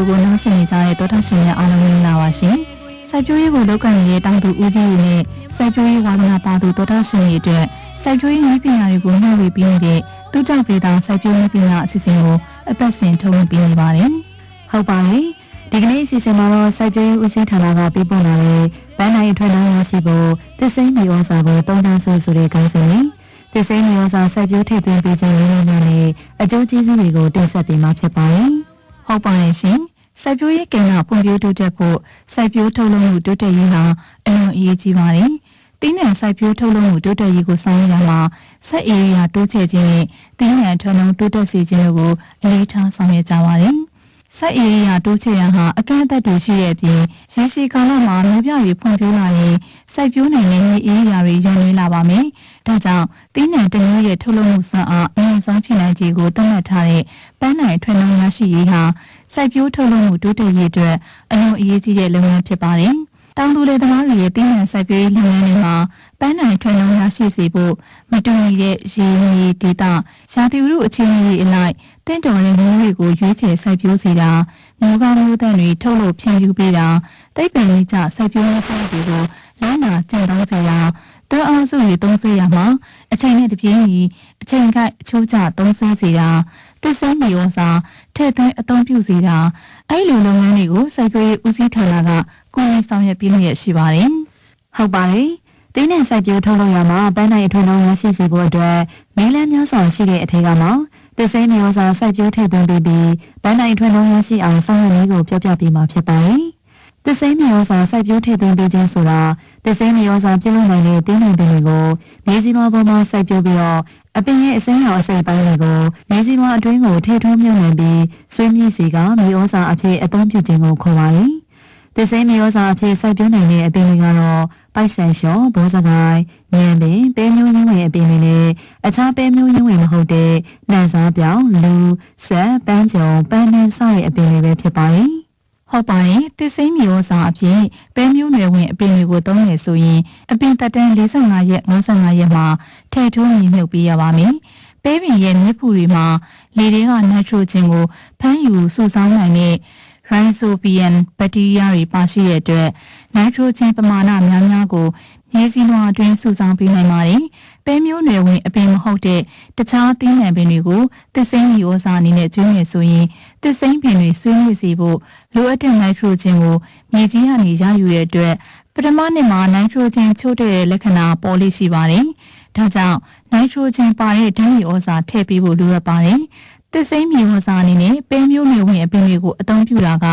ဒီယိုကိုနားဆင်နေကြတဲ့တောထရှင်များအားလုံးမင်္ဂလာပါရှင်။စိုက်ပျိုးရေးကိုလုပ်ကိုင်နေတဲ့တောင်သူဦးကြီးတွေနဲ့စိုက်ပျိုးရေးဝါသနာပါသူတောထရှင်တွေအတွက်စိုက်ပျိုးရေးနည်းပညာတွေကိုမျှဝေပေးနေတဲ့တူတောက်ပေတာစိုက်ပျိုးရေးပညာအစီအစဉ်ကိုအပတ်စဉ်ထုတ်လွှင့်ပေးနေပါတယ်။ဟုတ်ပါတယ်ဒီကနေ့အစီအစဉ်မှာတော့စိုက်ပျိုးရေးဦးစီးဌာနကပြပို့လာတဲ့ဗန်းနိုင်အထွေထွေရရှိဖို့သစ်စိမ်းမျိုးစာကိုတုံးတန်းဆိုဆိုတဲ့ခေါင်းစဉ်နဲ့သစ်စိမ်းမျိုးစာစိုက်ပျိုးထည့်သွင်းပေးခြင်းလေးလေးနဲ့အကျိုးကျေးဇူးတွေကိုတင်ဆက်ပေးမှာဖြစ်ပါတယ်ဟုတ်ပါရဲ့ရှင်။ စိုက်ပျိုးရေးကဏ္ဍဖွံ့ဖြိုးတိုးတက်ဖို့စိုက်ပျိုးထုတ်လုပ်မှုတိုးတက်ရေးဟာအလွန်အရေးကြီးပါတယ်။တင်းနဲ့စိုက်ပျိုးထုတ်လုပ်မှုတိုးတက်ရေးကိုဆောင်ရွက်ရမှာစိုက်ဧရိယာတိုးချဲ့ခြင်းနဲ့တင်းနဲ့ထွန်းလုံးတိုးတက်စေခြင်းတို့ကိုအလေးထားဆောင်ရွက်ကြပါတယ်။စိုက်ဧရိယာတိုးချဲ့ရန်ဟာအကန့်အသတ်တွေရှိတဲ့အပြင်ရေရှည်ကာလမှာမျိုးပြတွေဖွံ့ဖြိုးလာရင်စိုက်ပျိုးနိုင်တဲ့ဧရိယာတွေရောင်းနေလာပါမယ်။ ဒါကြောင့်တင်းနဲ့တမျိုးရဲ့ထုတ်လုပ်မှုစွမ်းအားအရင်ဆုံးဖြစ်နိုင်ခြေကိုသတ်မှတ်ထားတဲ့ပန်းနိုင်ထွန်းလုံးရရှိရေးဟာစိုက်ပျိုးထုတ်လုပ်မှုတိုးတက်ရေးအတွက်အလွန်အရေးကြီးတဲ့လုပ်ငန်းဖြစ်ပါတယ်။တောင်သူလယ်သမားတွေရဲ့တည်နှံစိုက်ပျိုးရေးလုပ်ငန်းတွေမှာပန်းနိုင်ထွက်နှုန်းရရှိစေဖို့မတူညီတဲ့ရေမြေဒေတာရာသီဥတုအခြေအနေတွေအလိုက်တင့်တော်တဲ့မျိုးတွေကိုရွေးချယ်စိုက်ပျိုးစေတာမျိုးကောင်းမျိုးသန့်တွေထုတ်လုပ်ဖြန့်ဖြူးပေးတာတိတ်ပင်လေးကျစိုက်ပျိုးရေးဖွဲ့တွေကိုလမ်းနာကျင့်သုံးစေတာ တွန်းအားစုတွေသုံးဆွဲရမှာအချိန်နဲ့တပြေးညီအချိန်ကိုက်အချိုးကျသုံးဆွဲစေတာသစ္စာမျိုးစာထည့်သွင်းအသုံးပြုစေတာအဲ့လိုလုပ်ငန်းတွေကိုစိုက်ပျိုးရေးဦးစီးဌာနကကိုယ်ရဆောင်ရွက်ပြီးလျက်ရှိပါတယ်ဟုတ်ပါတယ်တင်းနဲ့စိုက်ပျိုးထုတ်လုပ်ရမှာဗန်းနိုင်အထွေထွေရရှိစေဖို့အတွက်မင်းလန်းများစွာရှိတဲ့အထက်ကမှသစ်စိမ်းမျိုးစာစိုက်ပျိုးထည့်သွင်းပေးပြီးဗန်းနိုင်အထွေထွေရရှိအောင်ဆောင်ရွက်နည်းကိုပြောပြပေးမှာဖြစ်ပါတယ် သစ်စိမ်းမျိုးစာစိုက်ပျိုးထည့်သွင်းပေးခြင်းဆိုတာသစ်စိမ်းမျိုးစာပြုလုပ်နိုင်တဲ့တင်းနိုင်ပင်တွေကိုမြေစီလွာပေါ်မှာစိုက်ပျိုးပြီးတော့အပင်ရဲ့အစိမ်းရောင်အစိမ်းပိုင်းတွေကိုမြေစီလွာအတွင်းကိုထည့်ထွင်းမြုပ်နှံပြီးဆွေးမြေ့စီကမျိုးစာအဖြစ်အသုံးပြုခြင်းကိုခေါ်ပါတယ်သစ်စိမ်းမျိုးစာအဖြစ်စိုက်ပျိုးနိုင်တဲ့အပင်တွေကတော့ပိုက်ဆန်လျှော်ဘောစကိုင်းညံပင်ပဲမျိုးရင်းဝင်အပင်တွေနဲ့အခြားပဲမျိုးရင်းဝင်မဟုတ်တဲ့နှံစားပြောင်လူဆက်ပန်းကြုံပန်းနှင်းစတဲ့အပင်တွေပဲဖြစ်ပါတယ် ဟုတ်ပါတယ်သစ်စိမ်းမျိုးစာအဖြစ်ပဲမျိုးနွယ်ဝင်အပင်တွေကိုသုံးရဆိုရင်အပင်တက်တန်း45ရက်55ရက်မှာထည့်ထိုးမြင်မြုပ်ပေးရပါမယ်ပဲပင်ရဲ့မြစ်ဖူတွေမှာလေတွေကနိုက်ထရိုဂျင်ကိုဖမ်းယူစုဆောင်းနိုင်တဲ့ rhizobium ဘက်တီးရီးယားတွေပါရှိတဲ့အတွက်နိုက်ထရိုဂျင်ပမာဏများများကိုမြေစီလွှာအတွင်းစုဆောင်းပေးနိုင်ပါတယ်။ပဲမျိုးနွယ်ဝင်အပင်မဟုတ်တဲ့တခြားသီးနှံပင်တွေကိုသစ်စိမ်းမျိုးစာအနေနဲ့ကျွေးနေဆိုရင်သစ်စိမ်းပင်တွေဆွေးနွေ့စေဖို့လိုအပ်တဲ့နိုက်ထရိုဂျင်ကိုမြေကြီးကနေရယူတဲ့အတွက်ပထမနှစ်မှာနိုက်ထရိုဂျင်ချို့တဲ့လက္ခဏာပေါ်လေးရှိပါတယ်။ဒါကြောင့်နိုက်ထရိုဂျင်ပါတဲ့ဓာတ်မြေဩဇာထည့်ပေးဖို့လိုအပ်ပါတယ်။ သစ်စိမ်းမြေဩဇာအနေနဲ့ပဲမျိုးနွယ်ဝင်အပင်တွေကိုအသုံးပြုတာက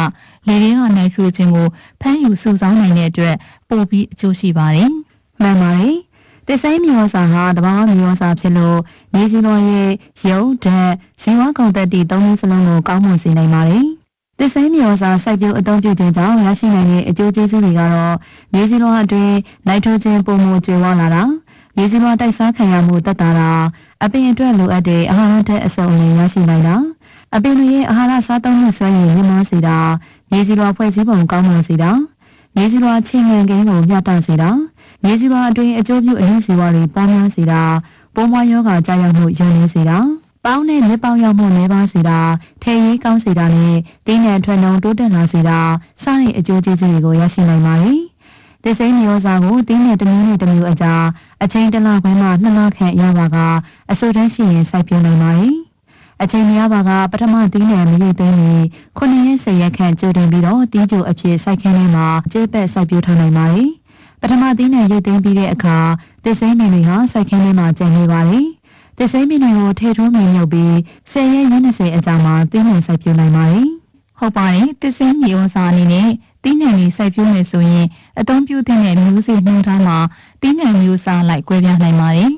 လေရင်းကနိုက်ထရိုဂျင်ကိုဖမ်းယူစုဆောင်းနိုင်တဲ့အတွက်ပိုပြီးအကျိုးရှိပါတယ်။မှန်ပါတယ်သစ်စိမ်းမျိုးစာဟာတဘာဝမျိုးစာဖြစ်လို့မြေစီလွန်ရဲ့ရုပ်ဓာတ်ဇီဝကုန်သက်တည်သုံးမျိုးစလုံးကိုကောင်းမွန်စေနိုင်ပါတယ်သစ်စိမ်းမျိုးစာစိုက်ပျိုးအသုံးပြုခြင်းကြောင့်ရရှိနိုင်တဲ့အကျိုးကျေးဇူးတွေကတော့မြေစီလွန်အတွင်းနိုက်ထရိုဂျင်ပုံမှုကျွေးဝလာတာမြေစီလွန်တိုက်စားခံရမှုတက်တာတာ အပင်အတွက်လိုအပ်တဲ့အာဟာရဓာတ်အစုံအလင်ရရှိနိုင်တာအပင်တွေရဲ့အာဟာရစားသုံးမှုစွမ်းရည်မြင့်မားစေတာမြေစီလွန်ဖွဲ့စည်းပုံကောင်းမွန်စေတာမြေစီလွန်ချင်းငံကိန်းကိုမျှတစေတာမြေစီလွန်အတွင်းအကျိုးပြုအရင်းစီဝါတွေပေါင်းများစေတာပိုးမွားယောဂကြာရောက်မှုရန်နေစေတာပေါင်းနဲ့မြက်ပေါက်ရောက်မှုနှဲပါစေတာထဲရေးကောင်းစေတာနဲ့တင်းနဲ့ထွက်နှုံတိုးတက်လာစေတာစတဲ့အကျိုးကျေးဇူးတွေကိုရရှိနိုင်ပါတယ်။ ဒီစိမ်းမျိုးစားကိုတင်းနဲ့တစ်မျိုးနဲ့တစ်မျိုးအကြားအချိန်တစ်လခွဲမှနှစ်လခန့်ရပါကအစိုးတန်းရှိရင်စိုက်ပျိုးနိုင်ပါတယ်။အချိန်များပါကပထမသီးနှံမရိတ်သိမ်းပြီးခုနှစ်ရက်ဆယ်ရက်ခန့်ကြိုတင်ပြီးတော့တီးကြိုအဖြစ်စိုက်ခင်းထဲမှာကျေးပက်စိုက်ပျိုးထားနိုင်ပါတယ်။ပထမသီးနှံရိတ်သိမ်းပြီးတဲ့အခါသစ်စိမ်းပင်တွေဟာစိုက်ခင်းထဲမှာကျန်နေပါတယ်။သစ်စိမ်းပင်တွေကိုထည့်ထိုးမြင်မြုပ်ပြီး10ရက်ရက်20အကြာမှာသီးနှံစိုက်ပျိုးနိုင်ပါတယ်။ ဟုတ်ပါတယ်သစ်စင်းမြေဩဇာအနေနဲ့တင်းနှံလေးစိုက်ပျိုးမယ်ဆိုရင်အသုံးပြုတဲ့မျိုးစေ့နှုန်းထားမှာတင်းနှံမျိုးစားလိုက်ကွဲပြားနိုင်ပါတယ်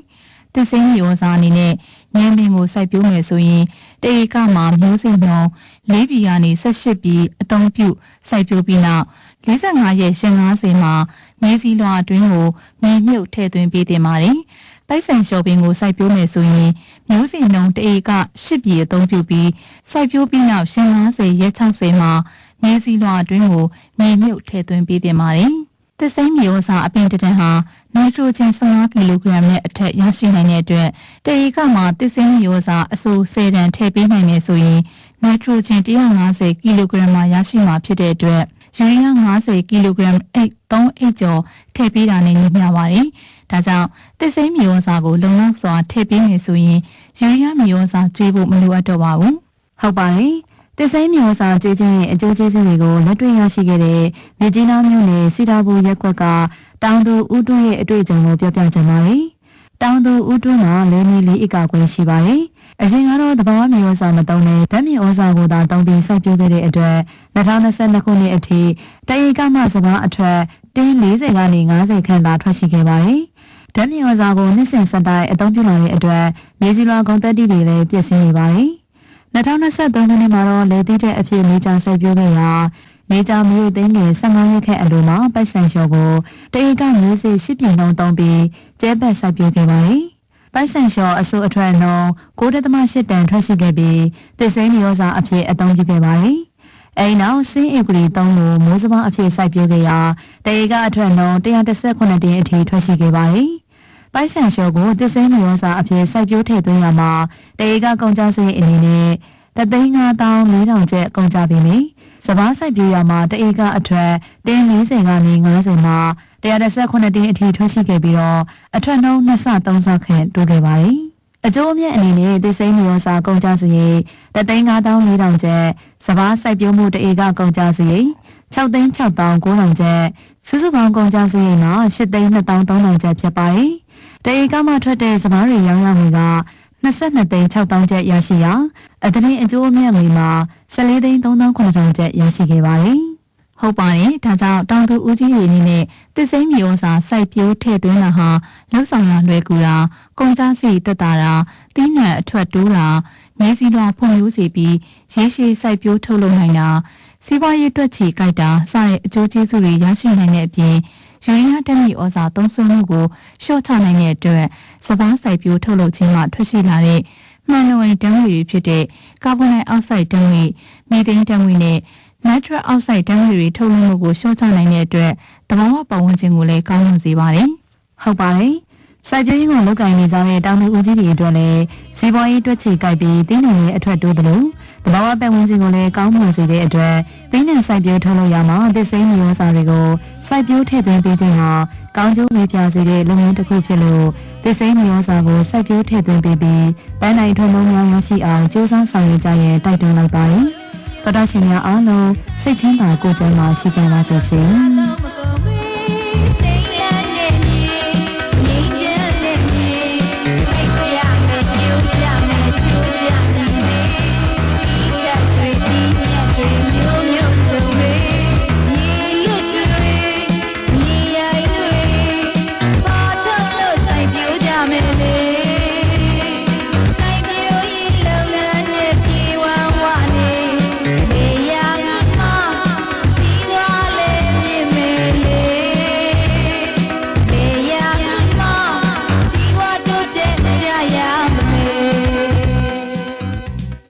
သစ်စင်းမြေဩဇာအနေနဲ့ညံပင်ကိုစိုက်ပျိုးမယ်ဆိုရင်တဧကမှာမျိုးစေ့နှုန်း၄ပြည်ကနေ18ပြည်အသုံးပြုစိုက်ပျိုးပြီးနောက်45ရက်ရှင်50မှာမြေစီလွှာအတွင်းကိုမြေမြုပ်ထည့်သွင်းပေးတင်ပါတယ် ပိုက်ဆန်လျှော်ပင်ကိုစိုက်ပျိုးမယ်ဆိုရင်မျိုးစေ့နှုန်းတဧက10ပြည်အသုံးပြုပြီးစိုက်ပျိုးပြီးနောက်ရှင်50ရက်60မှာမြေစီလွှာအတွင်းကိုမြေမြုပ်ထည့်သွင်းပေးတင်ပါတယ်။သစ်စိမ်းမြေဩဇာအပင်တစ်တန်ဟာနိုက်ထရိုဂျင်15ကီလိုဂရမ်နဲ့အထက်ရရှိနိုင်တဲ့အတွက်တဧကမှာသစ်စိမ်းမြေဩဇာအဆို10တန်ထည့်ပေးနိုင်မယ်ဆိုရင်နိုက်ထရိုဂျင်150ကီလိုဂရမ်မှာရရှိမှာဖြစ်တဲ့အတွက် ယူရီးယား50ကီလိုဂရမ်အိတ်3အိတ်ကျော်ထည့်ပေးတာနဲ့ညီမျှပါတယ်။ဒါကြောင့်သစ်စိမ်းမြေဩဇာကိုလုံလောက်စွာထည့်ပေးနေဆိုရင်ယူရီးယားမြေဩဇာကျွေးဖို့မလိုအပ်တော့ပါဘူး။ဟုတ်ပါတယ်။သစ်စိမ်းမျိုးစာကျွေးခြင်းရဲ့အကျိုးကျေးဇူးတွေကိုလက်တွေ့ရရှိခဲ့တဲ့မြကြီးနားမြို့နယ်စီတာဘူရက်ကွက်ကတောင်သူဦးတွန်းရဲ့အတွေ့အကြုံကိုပြောပြချင်ပါတယ်။တောင်သူဦးတွန်းမှာလဲနေလေးဧကခွင့်ရှိပါတယ်။ အရင်ကတော့တဘာဝမျိုးစာမတုံးနဲ့ဓာတ်မြေဩဇာကိုသာတုံးပြီးစိုက်ပျိုးခဲ့တဲ့အတွက်2022ခုနှစ်အထိတရေကမှစပါးအထက်တင်း40ကနေ50ခန့်သာထွက်ရှိခဲ့ပါတယ်။ဓာတ်မြေဩဇာကိုနှစ်စဉ်ဆက်တိုက်အသုံးပြုလာတဲ့အတွက်မြေစီလွာကုန်သက်တိတွေလည်းပြည့်စည်နေပါတယ်။2023ခုနှစ်မှာတော့လေသီးတဲ့အဖြစ်နေကြစိုက်ပျိုးခဲ့ရာနေကြမျိုးသိန်းငယ်15ရက်ခန့်အလိုမှာပိုက်ဆံလျှော်ကိုတရေကမျိုးစေ့10ပြည်နှုန်းသုံးပြီးကျဲဘက်စိုက်ပျိုးခဲ့ပါတယ်။ ပိုက်ဆံလျှော်အစိုးအထွက်နှုန်း9.8တန်ထွက်ရှိခဲ့ပြီးသစ်စိမ်းမျိုးစားအဖြစ်အသုံးပြုခဲ့ပါတယ်။အဲဒီနောက်စင်းဧကရီ3လိုမိုးစပါးအဖြစ်စိုက်ပျိုးခဲ့ရာတရေကအထွက်နှုန်း118တင်းအထိထွက်ရှိခဲ့ပါတယ်။ပိုက်ဆံလျှော်ကိုသစ်စိမ်းမျိုးစားအဖြစ်စိုက်ပျိုးထည့်သွင်းရမှာတရေကကုန်ကြစရိတ်အနေနဲ့တသိန်း5400ကျပ်ကုန်ကြပြီလေ။စပားစိုက်ပျိုးရမှာတဧကအထွက်တင်း40ကနေ90မှာ 118တင်းအထိထွက်ရှိခဲ့ပြီးတော့အထွက်နှုန်းနှစ်ဆသုံးဆခန့်တိုးခဲ့ပါတယ်။အကျိုးအမြတ်အနေနဲ့သစ်စိမ်းမျိုးစားကုန်ကြစရိတ်တသိန်း5400ကျပ်စပားစိုက်ပျိုးမှုတဧကကုန်ကြစရိတ်6သိန်း6900ကျပ်စုစုပေါင်းကုန်ကြစရိတ်က8သိန်း2300ကျပ်ဖြစ်ပါတယ်။တဧကမှထွက်တဲ့စပားတွေရောင်းရငွေက22သိန်း6000ကျပ်ရရှိရာအသင်းအကျိုးအမြတ်ငွေမှာ14သိန်း3900ကျပ်ရရှိခဲ့ပါတယ်။ ဟုတ်ပါတယ်ဒါကြောင့်တောင်သူဦးကြီးတွေအနေနဲ့သစ်စိမ်းမြေဩဇာစိုက်ပျိုးထည့်သွင်းတာဟာလောက်ဆောင်ရလွယ်ကူတာကုန်ကြစီတက်တာတာတီးနှံအထွက်တိုးတာမြေစီလွာဖွံ့ဖြိုးစေပြီးရေရှည်စိုက်ပျိုးထုတ်လုပ်နိုင်တာစီးပွားရေးတွက်ချီကြိုက်တာစတဲ့အကျိုးကျေးဇူးတွေရရှိနိုင်တဲ့အပြင်ယူရီးယားဓာတ်မြေဩဇာသုံးစွဲမှုကိုလျှော့ချနိုင်တဲ့အတွက်စပားစိုက်ပျိုးထုတ်လုပ်ခြင်းမှထွက်ရှိလာတဲ့မှန်နဝင်ဓာတ်ငွေတွေဖြစ်တဲ့ကာဗွန်ဒိုင်အောက်ဆိုက်ဓာတ်ငွေမီသိန်းဓာတ်ငွေနဲ့ natural oxide ဓာတ်ငွေတွေထုတ်လွှင့်မှုကိုလျှော့ချနိုင်တဲ့အတွက်တဘာဝပတ်ဝန်းကျင်ကိုလည်းကောင်းမွန်စေပါတယ်ဟုတ်ပါတယ်။စိုက်ပျိုးရေးကိုလုပ်ကိုင်နေကြတဲ့တောင်သူဦးကြီးတွေအတွက်လည်းစီးပွားရေးတွက်ချေကြိုက်ပြီးတင်းနှံရဲ့အထွက်တိုးတယ်လို့တဘာဝပတ်ဝန်းကျင်ကိုလည်းကောင်းမွန်စေတဲ့အတွက်တင်းနှံစိုက်ပျိုးထုတ်လုပ်ရမှာသစ်စိမ်းမျိုးစားတွေကိုစိုက်ပျိုးထည့်သွင်းပေးခြင်းဟာကောင်းကျိုးလေးပြစေတဲ့လုပ်ငန်းတစ်ခုဖြစ်လို့သစ်စိမ်းမျိုးစားကိုစိုက်ပျိုးထည့်သွင်းပေးပြီးပန်းနိုင်ထုတ်လုပ်များရရှိအောင်ကြိုးစားဆောင်ရွက်ကြရင်တိုက်တွန်းလိုက်ပါတယ်။ တော်တော်ရှင်များအားလုံးစိတ်ချမ်းသာကိုယ်ကျန်းမာရှိကြပါစေရှင်။